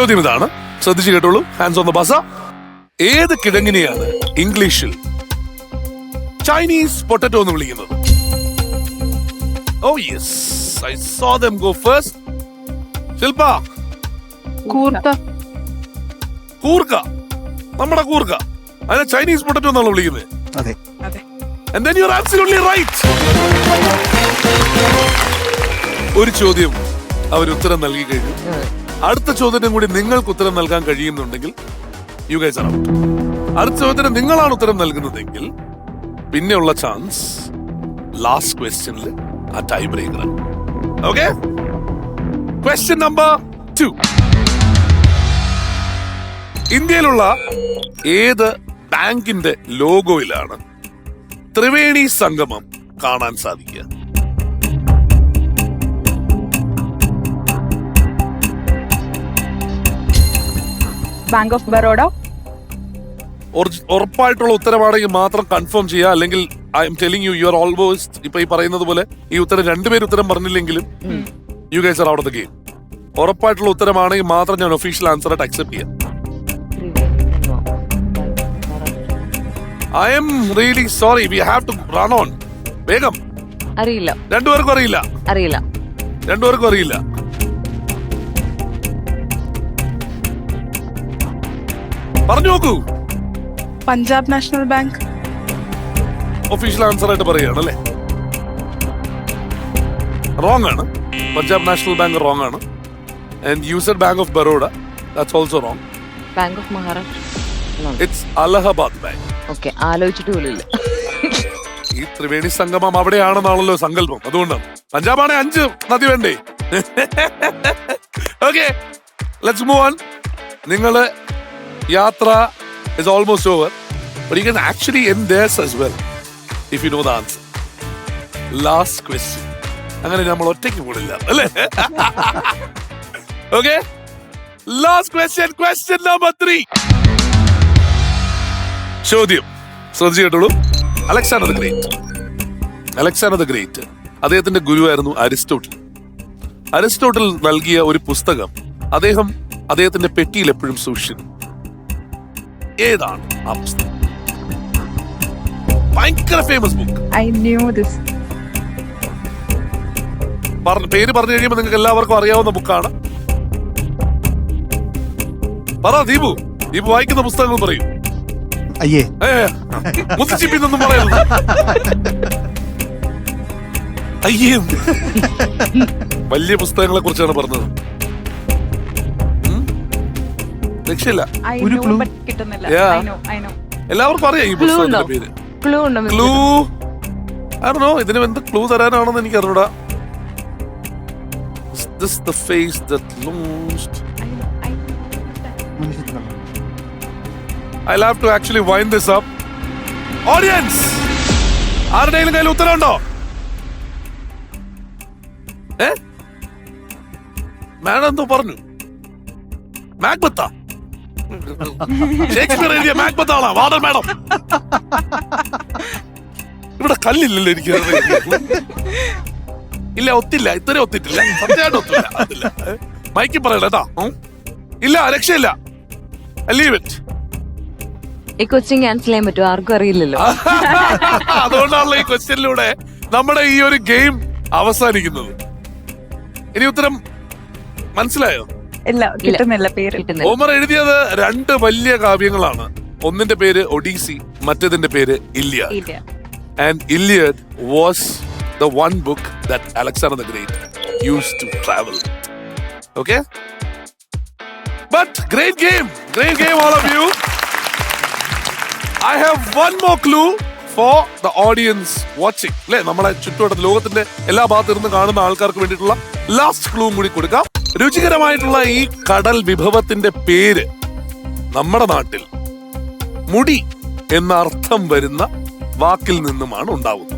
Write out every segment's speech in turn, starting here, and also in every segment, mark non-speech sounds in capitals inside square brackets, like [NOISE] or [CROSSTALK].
ചോദ്യം ഇതാണ്. ശ്രദ്ധിച്ചു കേട്ടോളൂ. ഹാൻഡ്സ് ഓൺ ദ ബസ ഏത് കിഴങ്ങിനെയാണ് ഇംഗ്ലീഷിൽ ചൈനീസ് പൊട്ടറ്റോ എന്ന് വിളിക്കുന്നത്? ഓ yes I saw them go first Shilpa. കൂർക്ക. കൂർക്ക. നമ്മുടെ കൂർക്ക. അതിനെ ചൈനീസ് പൊട്ടറ്റോ എന്നാണ് വിളിക്കുന്നത്. അതെ. അതെ. And then you're absolutely right. ഒരു ചോദ്യം അവർ ഉത്തരം നൽകി കഴിഞ്ഞു. അടുത്ത ചോദ്യത്തിനും കൂടി നിങ്ങൾക്ക് ഉത്തരം നൽകാൻ കഴിയുന്നുണ്ടെങ്കിൽ യു ഗൈസ് ആണ് ഔട്ട് അടുത്ത ചോദ്യത്തിന് നിങ്ങളാണ് ഉത്തരം നൽകുന്നതെങ്കിൽ പിന്നെയുള്ള ചാൻസ് ലാസ്റ്റ് ക്വസ്റ്റ്യനിൽ ആ tie breaker okay question number two ഇന്ത്യയിലുള്ള ഏത് ബാങ്കിന്റെ ലോഗോയിലാണ് ത്രിവേണി സംഗമം കാണാൻ സാധിക്കുക? Bank of Baroda? ഉറപ്പായിട്ടുള്ള ഉത്തരമാണെങ്കിൽ മാത്രം കൺഫേം ചെയ്യുക. അല്ലെങ്കിൽ I'm telling you you are almost ഇപ്പൊ ഈ പറയുന്നത് പോലെ ഈ ഉത്തരം രണ്ടുപേരും ഉത്തരം പറഞ്ഞില്ലെങ്കിലും you guys are out of the game. ഉറപ്പായിട്ടുള്ള ഉത്തരമാണെങ്കിൽ മാത്രം ഞാൻ ഒഫീഷ്യൽ ആൻസർ ആയിട്ട് അക്സെപ്റ്റ് ചെയ്യാം. I'm really sorry we have to run on വേഗം. അറിയില്ല. രണ്ടുപേർക്കും അറിയില്ല. അറിയില്ല. രണ്ടുപേർക്കും അറിയില്ല. പറഞ്ഞു നോക്കൂ. Punjab national bank. Official answer ആയിട്ട് പറയുകയാണല്ലേ? റോങ് ആണ്. പഞ്ചാബ് നാഷണൽ ബാങ്ക് റോങ് ആണ്. And used bank of Baroda that's also wrong bank of Maharashtra it's Allahabad bank okay ആലോചിച്ചിട്ട് പോലും ഇല്ല. ഈ ത്രിവേണി സംഗമം അവിടെയാണെന്നാണല്ലോ സങ്കല്പം. അതുകൊണ്ടാണ്. പഞ്ചാബാണെ അഞ്ച് നദി വേണ്ടേ? ഓക്കെ ലെറ്റ്സ് മൂവ് ഓൺ നിങ്ങൾ യാത്ര is almost over but you can actually answer as well if you know the answer last question അങ്ങനെ നമ്മൾ ഒറ്റയ്ക്ക് പോണില്ല അല്ലേ? Okay last question question number three ചോദ്യം. ശ്രദ്ധിച്ചു കേട്ടോളൂ. Alexander the great Alexander the great അദ്ദേഹത്തിന്റെ ഗുരുവായിരുന്നു അരിസ്റ്റോട്ടിൽ. അരിസ്റ്റോട്ടിൽ നൽകിയ ഒരു പുസ്തകം അദ്ദേഹം അദ്ദേഹത്തിന്റെ പെട്ടിയിൽ എപ്പോഴും സൂക്ഷിച്ചിരുന്നു. ഏതാണ് ആ പുസ്തകം? ഭയങ്കര famous book I knew this പറഞ്ഞ പേര് പറഞ്ഞു കഴിയുമ്പോൾ നിങ്ങൾക്ക് എല്ലാവർക്കും അറിയാവുന്ന ബുക്കാണ് പറ ദീപു. ദീപു വായിക്കുന്ന പുസ്തകങ്ങൾ പറയൂ. അയ്യേ. മുത്തുച്ചിപ്പിന്നൊന്നും പറയരുത്. അയ്യേ. [LAUGHS] വലിയ പുസ്തകങ്ങളെ കുറിച്ചാണ് പറഞ്ഞത്. രക്ഷയില്ല. ഒരു ക്ലൂ കിട്ടുന്നില്ല. Yeah. I know I know എല്ലാവർക്കും അറിയാം ഈ ഉണ്ടോ പുസ്തകത്തിന്റെ പേര്. ക്ലൂ ഉണ്ടോ? ക്ലൂ ആണോ ഇതിന് എന്ത് ക്ലൂ തരാനാണെന്ന് എനിക്ക് അറിഞ്ഞൂടാ Is this the face that lost? I'll have to actually wind this up. Audience! ആരുടെയും കയ്യിൽ ഉത്തരവുണ്ടോ ഏ? മാഡം എന്തോ പറഞ്ഞു. മാക്ബത്ത [LAUGHS] ഷേക്സ്പിയർ എഴുതിയ മാക്ബത്ത് ആളാ വാർഡൻ മാഡം. ഇവിടെ കല്ലില്ലല്ലോ എനിക്ക് ഇല്ല ഒത്തില്ല. ഇത്ര ഒത്തിട്ടില്ല. സത്യമായിട്ട് ഒത്തില്ല. അതില്ല മൈക്കി പറയണ കേട്ടാ. ഇല്ല രക്ഷയില്ല. ലീവ് ഇറ്റ് ഈ കൊച്ചിൻ ക്യാൻസൽ ചെയ്യാൻ പറ്റുമോ? ആർക്കും അറിയില്ലല്ലോ. [LAUGHS] അതുകൊണ്ടാണല്ലോ ഈ ക്വസ്റ്റ്യനിലൂടെ നമ്മുടെ ഈ ഒരു ഗെയിം അവസാനിക്കുന്നത്. ഇനി ഉത്തരം മനസ്സിലായോ? ഇല്ല കിട്ടുന്നില്ല പേര്. കിട്ടുന്നില്ല. ഓമർ എഴുതിയത് രണ്ട് വലിയ കാവ്യങ്ങളാണ്. ഒന്നിന്റെ പേര് ഒഡീസി മറ്റേതിന്റെ പേര് ഇല്ലിയ ഇല്ല and Iliad was the one book that Alexander the great use to travel okay but great game great game all of you I have one more clue for the audience watching അല്ലെ? നമ്മളെ ചുറ്റുവട്ടത്ത് ലോകത്തിന്റെ എല്ലാ ഭാഗത്തു നിന്നും കാണുന്ന ആൾക്കാർക്ക് വേണ്ടിയിട്ടുള്ള ലാസ്റ്റ് ക്ലൂ കൂടി കൊടുക്കാം. രുചികരമായിട്ടുള്ള ഈ കടൽ വിഭവത്തിന്റെ പേര് നമ്മുടെ നാട്ടിൽ മുടി എന്ന അർത്ഥം വരുന്ന വാക്കിൽ നിന്നുമാണ് ഉണ്ടാവുന്നത്.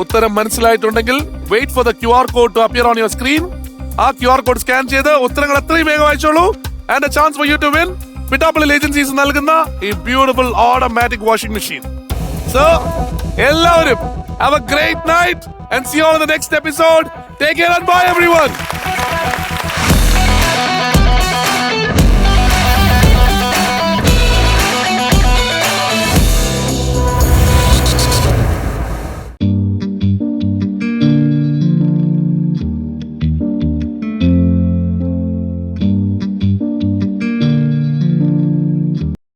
ഉത്തരം മനസ്സിലായിട്ടുണ്ടെങ്കിൽ wait for the Q R code to appear on your screen ആ ക്യു ആർ കോഡ് സ്കാൻ ചെയ്ത് ഉത്തരങ്ങൾ എത്രയും വേഗം അയച്ചോളൂ and a chance for you to win പിറ്റാപ്പിളിൽ agencies നൽകുന്ന ഈ beautiful automatic washing machine so എല്ലാവരും have a great night and see see on the next episode take care and bye everyone